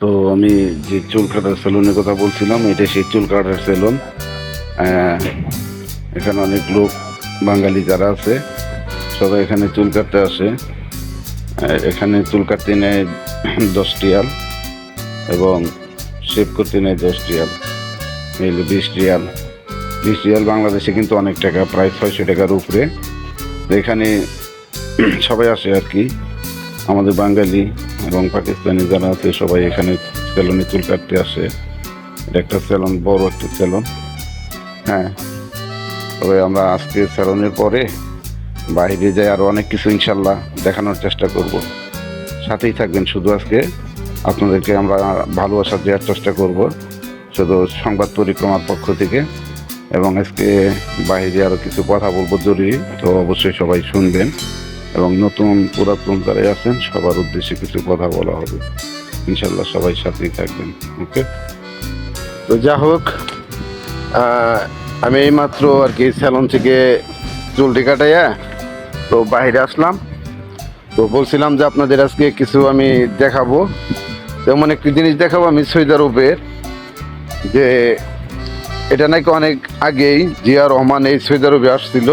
তো আমি যে চুল কাটার সেলুনের কথা বলছিলাম, এটা সেই চুল কাটার সেলুন এখানে অনেক লোক, বাঙালি যারা আছে, সবাই এখানে চুল কাটতে আসে। এখানে চুল কাটতে নেয় দশ টিয়াল এবং শেভ করতে নেয় দশ টিয়াল। এই হলো বিশ টিয়াল। বিশ টিয়াল বাংলাদেশে কিন্তু অনেক টাকা, প্রায় ছয়শো টাকার উপরে। এখানে সবাই আসে আর কি। আমাদের বাঙালি এবং পাকিস্তানি যারা আছে, সবাই এখানে সেলুনে চুল কাটতে আসে। এটা একটা সেলুন বড় একটা সেলুন হ্যাঁ। তবে আমরা আজকে সেলুনের পরে বাইরে যাই আরও অনেক কিছু ইনশাল্লাহ দেখানোর চেষ্টা করব। সাথেই থাকবেন শুধু আজকে। আপনাদেরকে আমরা ভালোবাসা দেওয়ার চেষ্টা করব। শুধু সংবাদ পরিক্রমার পক্ষ থেকে। এবং আজকে বাইরে আরও কিছু কথা বলব জরুরি, তো অবশ্যই সবাই শুনবেন। এবং নতুন পুরাতন যারা আছেন, সবার উদ্দেশ্যে কিছু কথা বলা হবে। ইনশাল্লাহ সবাই সাথেই থাকবেন, ওকে? তো যা হোক আমি এইমাত্র আর কি স্যালন থেকে চুলটি কাটাইয়া, তো বাইরে আসলাম। তো বলছিলাম যে আপনাদের আজকে কিছু আমি দেখাবো। তেমন একটি জিনিস দেখাবো আমি সৈদার উপের যে এটা নাকি অনেক আগেই জিয়া রহমান এই সৈদার উপরে আসছিল।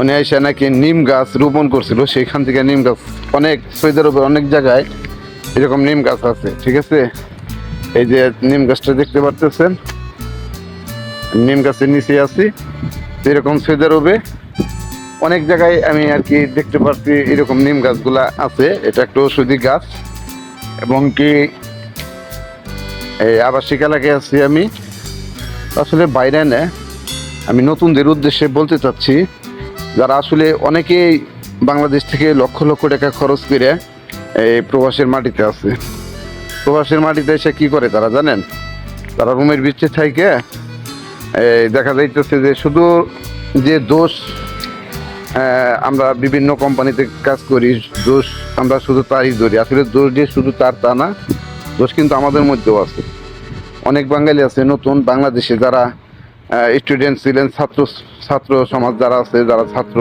উনি এসে নাকি নিম গাছ রোপণ করছিল সেখান থেকে নিম গাছ অনেক সৈদার উপর অনেক জায়গায় এরকম নিম গাছ আছে, ঠিক আছে? এই যে নিম গাছটা দেখতে পারতেছেন? নিম গাছের নিচে আছি, এরকম সৈদার উপরে অনেক জায়গায় আমি আর কি দেখতে পাচ্ছি এরকম নিম গাছগুলা আছে, এটা একটা ওষুধি গাছ। এবং কি এই আবাসিক এলাকায় আছি আমি। আসলে বাইরে না, আমি নতুনদের উদ্দেশ্যে বলতে চাচ্ছি যারা আসলে অনেকেই বাংলাদেশ থেকে লক্ষ লক্ষ টাকা খরচ করে এই প্রবাসের মাটিতে আছে। প্রবাসের মাটিতে এসে কি করে তারা জানেন? তারা রুমের থাকে। এই দেখা যাইতেছে যে শুধু যে দোষ আমরা বিভিন্ন কোম্পানিতে কাজ করি, দোষ আমরা শুধু তারই ধরি। আসলে দোষ যে শুধু তার তা না, দোষ কিন্তু আমাদের মধ্যেও আছে। অনেক বাঙালি আছে নতুন বাংলাদেশে যারা স্টুডেন্ট ছিলেন ছাত্র ছাত্র সমাজ যারা আছে, যারা ছাত্র,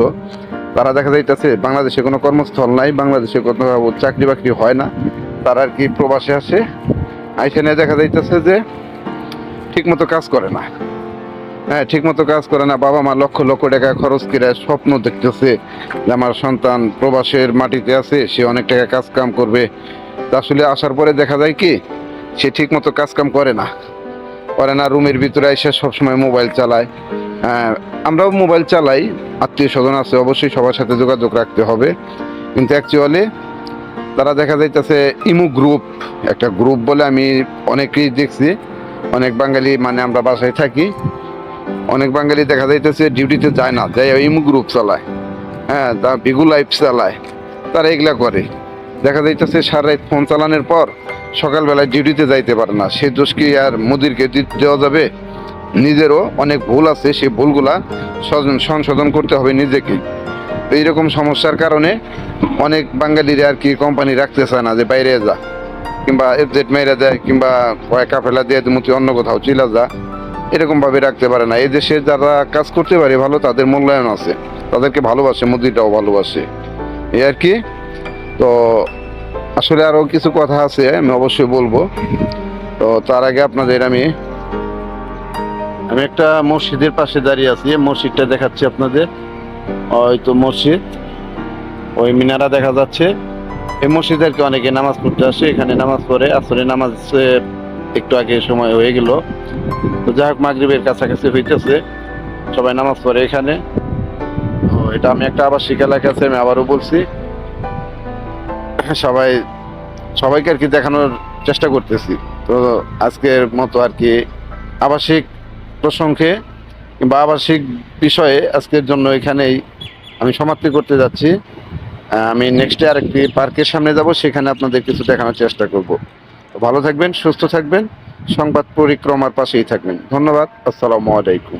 তারা দেখা যাইতেছে বাংলাদেশে কোনো কর্মস্থল নাই, বাংলাদেশে কোনো চাকরি বাকরি হয় না। তারা আর কি প্রবাসে আসে। এখানে দেখা যাইতেছে যে ঠিকমতো কাজ করে না। হ্যাঁ ঠিকমতো কাজ করে না। বাবা মা লক্ষ লক্ষ টাকা খরচ করে স্বপ্ন দেখতেছে যে আমার সন্তান প্রবাসের মাটিতে আছে, সে অনেক টাকা কাজ কাম করবে। তা আসলে আসার পরে দেখা যায় কি, সে ঠিকমতো কাজ কাম করে না। করে না রুমের ভিতরে এসে সবসময় মোবাইল চালায়। হ্যাঁ, আমরাও মোবাইল চালাই আত্মীয় স্বজন আছে অবশ্যই সবার সাথে যোগাযোগ রাখতে হবে। কিন্তু অ্যাকচুয়ালি তারা দেখা যাইতেছে ইমু গ্রুপ একটা গ্রুপ বলে আমি অনেকেই দেখছি। অনেক বাঙালি মানে আমরা বাসায় থাকি। অনেক বাঙালি দেখা যাইতেছে ডিউটিতে যায় না যাই ইমু গ্রুপ চালায়। হ্যাঁ তা বিগু লাইফ চালায় তারা এগুলা করে। দেখা যাইতেছে সারা ফোন চালানোর পর সকালবেলায় ডিউটিতে যাইতে পারে না। সে দোষ কি আর মুদিরকে দেওয়া যাবে? নিজেরও অনেক ভুল আছে সেই ভুলগুলা সংশোধন করতে হবে নিজেকে। এইরকম সমস্যার কারণে অনেক বাঙালিরা আর কি কোম্পানি রাখতে চায় না যে বাইরে যা, কিংবা এফজেট মেয়েরা দেয়, কিংবা কয়েকা ফেলা দিয়ে তুমি তুই অন্য কোথাও চিলা যা। এরকমভাবে রাখতে পারে না। এই দেশে যারা কাজ করতে পারে ভালো, তাদের মূল্যায়ন আছে। তাদেরকে ভালোবাসে মুদিরটাও ভালোবাসে। এই আর কি? তো আসলে আরও কিছু কথা আছে, আমি অবশ্যই বলব। তো তার আগে আপনাদের আমি আমি একটা মসজিদের পাশে দাঁড়িয়ে আছি মসজিদটা দেখাচ্ছি আপনাদের। ওই তো মসজিদ, ওই মিনারা দেখা যাচ্ছে। এই মসজিদে আর কি অনেকে নামাজ পড়তে আসে, এখানে নামাজ পড়ে আসলে নামাজ একটু আগে সময় হয়ে গেল। তো যাই হোক, মাগরীবের কাছাকাছি হইতেছে, সবাই নামাজ পড়ে এখানে। এটা আমি একটা আবাসিক এলাকা আছে আমি আবারও বলছি। সবাই, সবাইকে আর কি দেখানোর চেষ্টা করতেছি। তো আজকের মতো আর কি আবাসিক প্রসঙ্গে কিংবা আবাসিক বিষয়ে আজকের জন্য এখানেই আমি সমাপ্তি করতে যাচ্ছি। আমি নেক্সটে আরেকটি পার্কের সামনে যাব, সেখানে আপনাদের কিছু দেখানোর চেষ্টা করব। ভালো থাকবেন, সুস্থ থাকবেন, সংবাদ পরিক্রমার পাশেই থাকবেন। ধন্যবাদ, আসসালামু আলাইকুম।